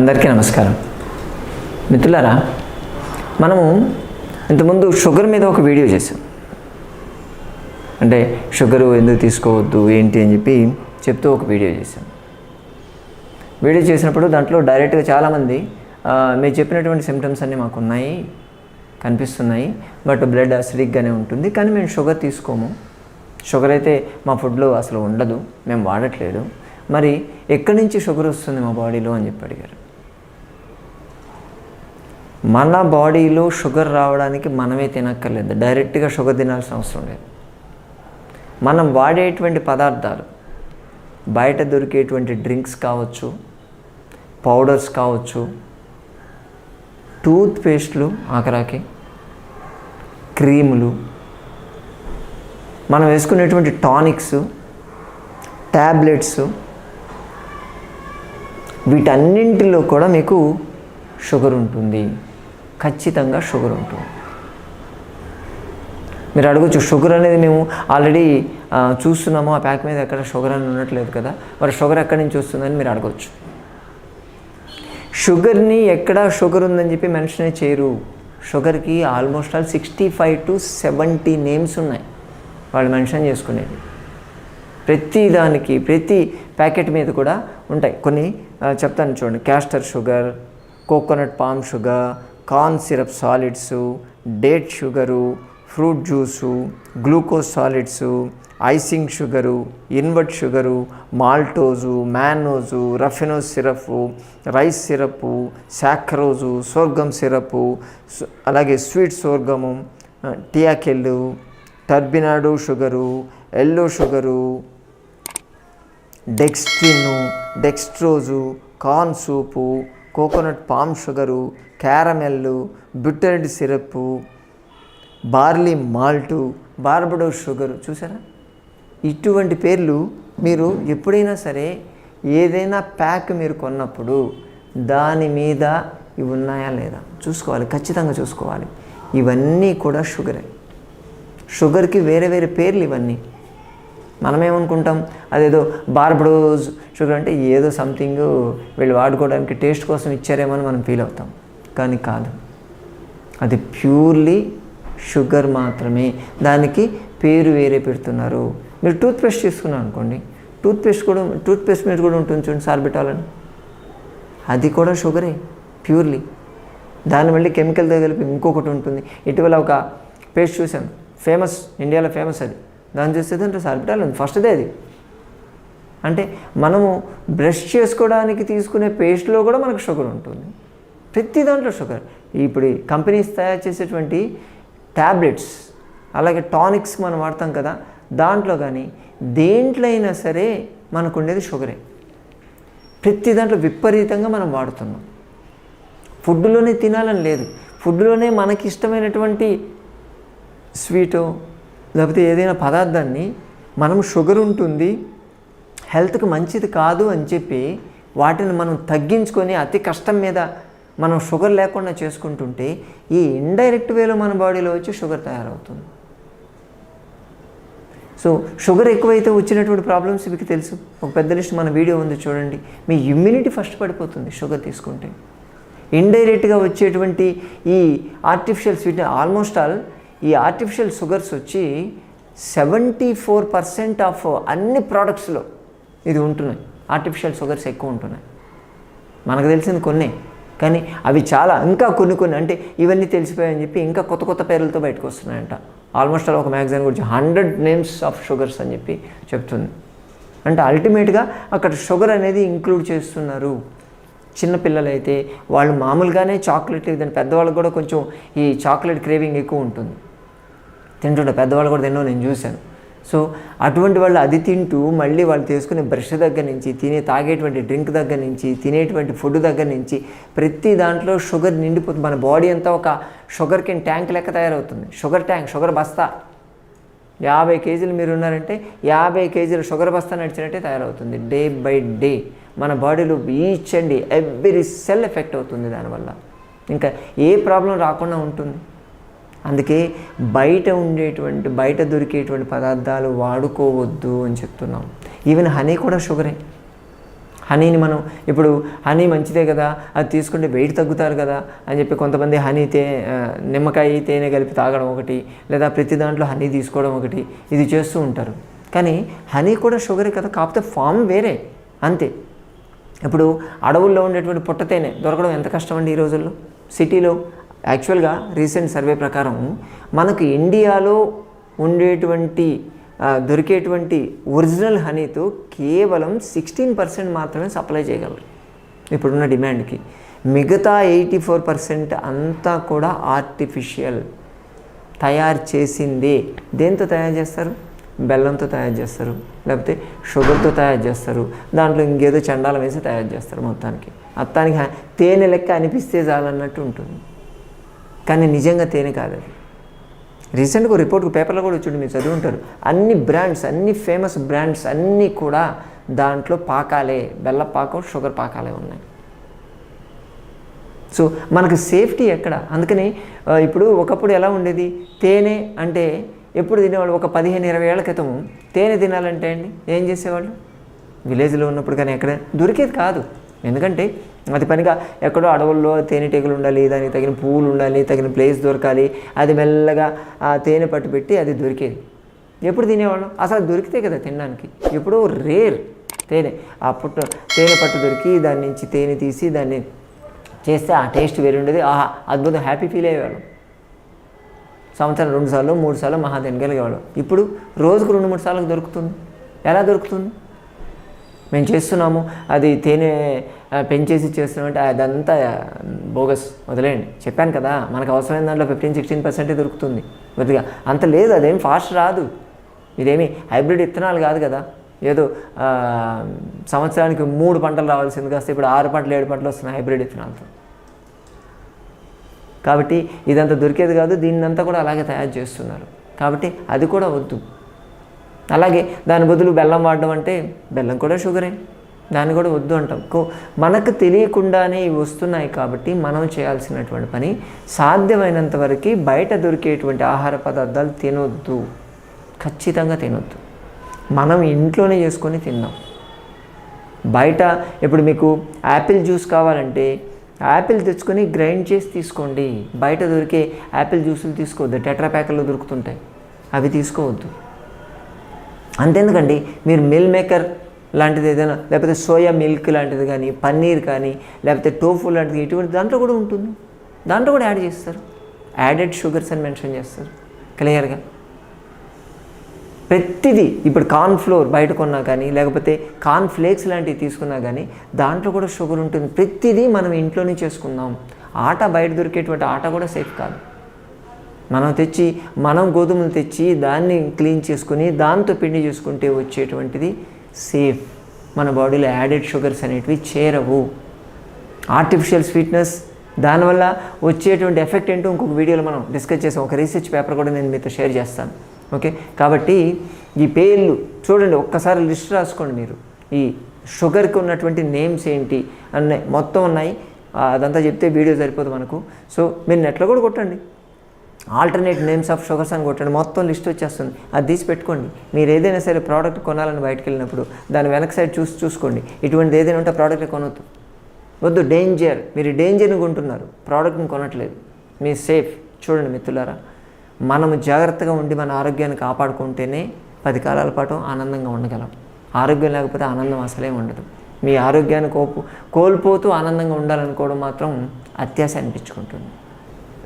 అందరికీ నమస్కారం. మిత్రులారా మనము ఇంతకుముందు షుగర్ మీద ఒక వీడియో చేసాం అంటే షుగరు ఎందుకు తీసుకోవద్దు ఏంటి అని చెప్పి చెప్తూ ఒక వీడియో చేశాం. వీడియో చేసినప్పుడు దాంట్లో డైరెక్ట్గా చాలామంది మీరు చెప్పినటువంటి సిమ్టమ్స్ అన్నీ మాకు ఉన్నాయి కనిపిస్తున్నాయి బట్ బ్లడ్ అసిడిక్గానే ఉంటుంది కానీ మేము షుగర్ తీసుకోము. షుగర్ అయితే మా ఫుడ్లో అసలు ఉండదు మేము వాడట్లేదు. మరి ఎక్కడి నుంచి షుగర్ వస్తుంది మా బాడీలో అని చెప్పి అడిగారు. మన బాడీలో షుగర్ రావడానికి మనమే తినక్కర్లేదు. డైరెక్ట్గా షుగర్ తినాల్సిన అవసరం లేదు. మనం వాడేటువంటి పదార్థాలు బయట దొరికేటువంటి డ్రింక్స్ కావచ్చు పౌడర్స్ కావచ్చు టూత్ పేస్ట్లు ఆఖరాకి క్రీములు మనం వేసుకునేటువంటి టానిక్స్ ట్యాబ్లెట్స్ వీటన్నింటిలో కూడా మీకు షుగర్ ఉంటుంది. ఖచ్చితంగా షుగర్ ఉంటుంది. మీరు అడగచ్చు షుగర్ అనేది మేము ఆల్రెడీ చూస్తున్నాము ఆ ప్యాక్ మీద ఎక్కడ షుగర్ అని ఉండట్లేదు కదా మరి షుగర్ ఎక్కడి నుంచి వస్తుందని మీరు అడగచ్చు. షుగర్ని ఎక్కడ షుగర్ ఉందని చెప్పి మెన్షన్ చేయరు. షుగర్కి almost all sixty five to seventy names ఉన్నాయి. వాళ్ళు మెన్షన్ చేసుకునేది. ప్రతి దానికి ప్రతి ప్యాకెట్ మీద కూడా ఉంటాయి. కొన్ని చెప్తాను చూడండి. Castor sugar coconut palm sugar corn syrup solids date sugar fruit juice glucose solids icing sugar invert sugar maltose mannose raffinose syrup rice syrup sucrose sorghum syrup అలాగే sweet sorghum టియాకెళ్ళు turbinado sugar yellow sugar dextrin dextrose corn soup coconut palm sugar caramel buttered syrup barley malt Barbados sugar చూసారా? ఇటువంటి పేర్లు మీరు ఎప్పుడైనా సరే ఏదైనా pack మీరు కొన్నప్పుడు దాని మీద ఇవి ఉన్నాయా లేదా? చూసుకోవాలి ఖచ్చితంగా చూసుకోవాలి. ఇవన్నీ కూడా షుగరే. షుగర్కి వేరే వేరే పేర్లు ఇవన్నీ. మనమేమనుకుంటాం? అదేదో బార్బడోస్ షుగర్ అంటే ఏదో సంథింగ్ వీళ్ళు వాడుకోవడానికి టేస్ట్ కోసం ఇచ్చారేమో అని మనం ఫీల్ అవుతాం. కానీ కాదు. అది ప్యూర్లీ షుగర్ మాత్రమే. దానికి పేరు వేరే పెడుతున్నారు. మీరు టూత్పేస్ట్ తీసుకున్నారు అనుకోండి. టూత్పేస్ట్ కూడా టూత్పేస్ట్ మీద కూడా ఉంటుంది చూడండి సార్బిటాలని అది కూడా షుగరే ప్యూర్లీ. దాని మళ్ళీ కెమికల్తో కలిపి ఇంకొకటి ఉంటుంది. ఇటీవల ఒక పేస్ట్ చూశాను. ఫేమస్ ఇండియాలో ఫేమస్ అది. దాన్ని చూస్తే దాంట్లో సార్బిటాల్ ఉంది. ఫస్ట్దే అది. అంటే మనము బ్రష్ చేసుకోవడానికి తీసుకునే పేస్ట్లో కూడా మనకు షుగర్ ఉంటుంది. ప్రతి దాంట్లో షుగర్ ఇప్పుడు ఈ కంపెనీస్ తయారు చేసేటువంటి ట్యాబ్లెట్స్ అలాగే టానిక్స్ మనం వాడతాం కదా దాంట్లో కానీ దేంట్లో అయినా సరే మనకు ఉండేది షుగరే ప్రతి దాంట్లో విపరీతంగా మనం వాడుతున్నాం. ఫుడ్లోనే తినాలని లేదు. ఫుడ్లోనే మనకి ఇష్టమైనటువంటి స్వీటు లేకపోతే ఏదైనా పదార్థాన్ని మనం షుగర్ ఉంటుంది హెల్త్కి మంచిది కాదు అని చెప్పి వాటిని మనం తగ్గించుకొని అతి కష్టం మీద మనం షుగర్ లేకుండా చేసుకుంటుంటే ఈ ఇండైరెక్ట్ వేలో మన బాడీలో వచ్చి షుగర్ తయారవుతుంది. సో షుగర్ ఎక్కువైతే వచ్చినటువంటి ప్రాబ్లమ్స్ మీకు తెలుసు. ఒక పెద్ద లిస్ట్ మన వీడియో ఉంది చూడండి. మీ ఇమ్యూనిటీ ఫస్ట్ పడిపోతుంది షుగర్ తీసుకుంటే. ఇండైరెక్ట్గా వచ్చేటువంటి ఈ ఆర్టిఫిషియల్ స్వీట్ ఆల్మోస్ట్ ఆల్ ఈ ఆర్టిఫిషియల్ షుగర్స్ వచ్చి సెవెంటీ ఫోర్ పర్సెంట్ ఆఫ్ అన్ని ప్రోడక్ట్స్లో ఇది ఉంటున్నాయి. ఆర్టిఫిషియల్ షుగర్స్ ఎక్కువ ఉంటున్నాయి. మనకు తెలిసింది కొన్ని. కానీ అవి చాలా ఇంకా కొన్ని కొన్ని అంటే ఇవన్నీ తెలిసిపోయాయని చెప్పి ఇంకా కొత్త కొత్త పేర్లతో బయటకు వస్తున్నాయంట. ఆల్మోస్ట్ అలా ఒక మ్యాగజైన్ గురించి హండ్రెడ్ నేమ్స్ ఆఫ్ షుగర్స్ అని చెప్పి చెప్తుంది. అంటే అల్టిమేట్గా అక్కడ షుగర్ అనేది ఇంక్లూడ్ చేస్తున్నారు. చిన్నపిల్లలైతే వాళ్ళు మామూలుగానే చాక్లెట్ దాని పెద్దవాళ్ళకి కూడా కొంచెం ఈ చాక్లెట్ క్రేవింగ్ ఎక్కువ ఉంటుంది. తింటుంటే పెద్దవాళ్ళు కూడా తినడం నేను చూశాను. సో అటువంటి వాళ్ళు అది తింటూ మళ్ళీ వాళ్ళు తీసుకునే బ్రష్ దగ్గర నుంచి తినే తాగేటువంటి డ్రింక్ దగ్గర నుంచి తినేటువంటి ఫుడ్ దగ్గర నుంచి ప్రతి దాంట్లో షుగర్ నిండిపోతుంది. మన బాడీ అంతా ఒక షుగర్ కింద ట్యాంక్ లెక్క తయారవుతుంది. షుగర్ ట్యాంక్ షుగర్ బస్తా. యాభై కేజీలు మీరు ఉన్నారంటే యాభై కేజీలు షుగర్ బస్తా నడిచినట్టే తయారవుతుంది. Day by day. మన బాడీలో each and every cell effect అవుతుంది దానివల్ల. ఇంకా ఏ ప్రాబ్లం రాకుండా ఉంటుంది. అందుకే బయట ఉండేటువంటి బయట దొరికేటువంటి పదార్థాలు వాడుకోవద్దు అని చెప్తున్నాం. ఈవెన్ హనీ కూడా షుగరే హనీని మనం ఇప్పుడు హనీ మంచిదే కదా అది తీసుకుంటే వెయిట్ తగ్గుతారు కదా అని చెప్పి కొంతమంది హనీ తే నిమ్మకాయ తేనె కలిపి తాగడం ఒకటి లేదా ప్రతి దాంట్లో హనీ తీసుకోవడం ఒకటి ఇది చేస్తూ ఉంటారు. కానీ హనీ కూడా షుగరే కదా కాకపోతే ఫామ్ వేరే అంతే. ఇప్పుడు అడవుల్లో ఉండేటువంటి పుట్ట తేనె దొరకడం ఎంత కష్టం అండి ఈ రోజుల్లో? సిటీలో యాక్చువల్గా రీసెంట్ సర్వే ప్రకారం మనకు ఇండియాలో ఉండేటువంటి దొరికేటువంటి ఒరిజినల్ హనీతో కేవలం సిక్స్టీన్ పర్సెంట్ మాత్రమే సప్లై చేయగలరు. ఇప్పుడున్న డిమాండ్కి. మిగతా ఎయిటీ ఫోర్ పర్సెంట్ అంతా కూడా ఆర్టిఫిషియల్. తయారు చేసిందే. దేంతో తయారు చేస్తారు? బెల్లంతో తయారు చేస్తారు. లేకపోతే షుగర్తో తయారు చేస్తారు. దాంట్లో ఇంకేదో చండాలం వేసి తయారు చేస్తారు మొత్తానికి. మొత్తానికి తేనె లెక్క అనిపిస్తే చాలన్నట్టు ఉంటుంది. కానీ నిజంగా తేనె కాదు అది. రీసెంట్గా రిపోర్ట్ పేపర్లో కూడా వచ్చి మీరు చదివి ఉంటారు అన్ని బ్రాండ్స్ అన్ని ఫేమస్ బ్రాండ్స్ అన్నీ కూడా దాంట్లో పాకాలే బెల్ల పాకం షుగర్ పాకాలే ఉన్నాయి. సో మనకు సేఫ్టీ ఎక్కడ? అందుకని ఇప్పుడు ఒకప్పుడు ఎలా ఉండేది? తేనె అంటే ఎప్పుడు తినేవాళ్ళు? ఒక పదిహేను ఇరవై ఏళ్ళ క్రితం తేనె తినాలంటే అండి ఏం చేసేవాళ్ళు? విలేజ్లో ఉన్నప్పుడు కానీ ఎక్కడ? దొరికేది కాదు. ఎందుకంటే అది పనిగా ఎక్కడో అడవుల్లో తేనెటీగలు ఉండాలి దానికి తగిన పువ్వులు ఉండాలి తగిన ప్లేస్ దొరకాలి అది మెల్లగా ఆ తేనె పట్టు పెట్టి అది దొరికేది. ఎప్పుడు తినేవాళ్ళం? అసలు దొరికితే కదా తినడానికి. ఎప్పుడో రేర్ తేనె. ఆ పుట్ట తేనె పట్టు దొరికి దాని నుంచి తేనె తీసి దాన్ని చేస్తే ఆ టేస్ట్ వేరే ఉండేది. ఆహా అద్భుతం. హ్యాపీ ఫీల్ అయ్యేవాళ్ళం. సంవత్సరం రెండు సార్లు మూడు సార్లు మహా తినగలిగేవాళ్ళం. ఇప్పుడు రోజుకు రెండు మూడు సార్లు దొరుకుతుంది. ఎలా దొరుకుతుంది? మేము చేస్తున్నాము అది తేనె పెంచేసి చేస్తున్నామంటే అదంతా బోగస్ వదిలేయండి చెప్పాను కదా మనకు అవసరమైన దాంట్లో ఫిఫ్టీన్ సిక్స్టీన్ పర్సెంటే దొరుకుతుంది. కొద్దిగా అంత లేదు అదేం ఫాస్ట్ రాదు. ఇదేమి హైబ్రిడ్ ఇత్తనాలు కాదు కదా. ఏదో సంవత్సరానికి మూడు పంటలు రావాల్సింది కాస్త ఇప్పుడు ఆరు పంటలు ఏడు పంటలు వస్తున్నాయి హైబ్రిడ్ ఇత్తనాలతో. కాబట్టి ఇదంతా దొరికేది కాదు దీన్నంతా కూడా అలాగే తయారు చేస్తున్నారు. కాబట్టి అది కూడా వద్దు. అలాగే దాని బదులు బెల్లం వాడడం అంటే బెల్లం కూడా షుగరే. దాన్ని కూడా వద్దు అంటాం. కో మనకు తెలియకుండానే ఇవి వస్తున్నాయి కాబట్టి మనం చేయాల్సినటువంటి పని సాధ్యమైనంత వరకు బయట దొరికేటువంటి ఆహార పదార్థాలు తినొద్దు. ఖచ్చితంగా తినొద్దు. మనం ఇంట్లోనే చేసుకొని తిందాం. బయట ఇప్పుడు మీకు యాపిల్ జ్యూస్ కావాలంటే యాపిల్ తెచ్చుకొని గ్రైండ్ చేసి తీసుకోండి. బయట దొరికే యాపిల్ జ్యూసులు తీసుకోవద్దు. టెట్రా ప్యాకెల్లో దొరుకుతుంటాయి. అవి తీసుకోవద్దు. అంతెందుకండి మీరు మిల్ మేకర్ లాంటిది ఏదైనా లేకపోతే సోయా మిల్క్ లాంటిది కానీ పన్నీర్ కానీ లేకపోతే టోఫు లాంటిది ఇటువంటి దాంట్లో కూడా ఉంటుంది. దాంట్లో కూడా యాడ్ చేస్తారు. యాడెడ్ షుగర్స్ అని మెన్షన్ చేస్తారు. క్లియర్గా ప్రతిదీ ఇప్పుడు కార్న్ ఫ్లోర్ బయట కొన్నా కానీ లేకపోతే కార్న్ ఫ్లేక్స్ లాంటివి తీసుకున్నా కానీ దాంట్లో కూడా షుగర్ ఉంటుంది. ప్రతిదీ మనం ఇంట్లోనే చేసుకుందాం. ఆట బయట దొరికేటువంటి ఆట కూడా సేఫ్ కాదు. మనం తెచ్చి మనం గోధుమలు తెచ్చి దాన్ని క్లీన్ చేసుకుని దాంతో పిండి చేసుకుంటే వచ్చేటువంటిది సేఫ్ మన బాడీలో యాడెడ్ షుగర్స్ అనేటివి చేరవు. ఆర్టిఫిషియల్ స్వీట్నెస్ దానివల్ల వచ్చేటువంటి ఎఫెక్ట్ ఏంటో ఇంకొక వీడియోలో మనం డిస్కస్ చేసాం. ఒక రీసెర్చ్ పేపర్ కూడా నేను మీతో షేర్ చేస్తాను. ఓకే? కాబట్టి ఈ పేర్లు చూడండి ఒక్కసారి లిస్ట్ రాసుకోండి మీరు. ఈ షుగర్కి ఉన్నటువంటి నేమ్స్ ఏంటి అన్నీ మొత్తం ఉన్నాయి. అదంతా చెప్తే వీడియో సరిపోదు మనకు. సో మీరు నెట్లో కూడా కొట్టండి. ఆల్టర్నేట్ నేమ్స్ ఆఫ్ షుగర్స్ అని కొట్టండి మొత్తం లిస్ట్ వచ్చేస్తుంది. అది తీసి పెట్టుకోండి మీరు ఏదైనా సరే ప్రోడక్ట్ కొనాలని బయటకు వెళ్ళినప్పుడు దాని వెనక సైడ్ చూసి చూసుకోండి. ఇటువంటిది ఏదైనా ఉంటే ప్రోడక్ట్ కొనొద్దు. వద్దు డేంజర్ మీరు డేంజర్ని కొంటున్నారు. ప్రోడక్ట్ని కొనట్లేదు. మీ సేఫ్ చూడండి మిత్రులారా మనము జాగ్రత్తగా ఉండి మన ఆరోగ్యాన్ని కాపాడుకుంటేనే పది కాలాల పాటు ఆనందంగా ఉండగలం. ఆరోగ్యం లేకపోతే ఆనందం అసలే ఉండదు. మీ ఆరోగ్యాన్ని కోపు కోల్పోతూ ఆనందంగా ఉండాలనుకోవడం మాత్రం అత్యాశ అనిపించుకుంటుంది.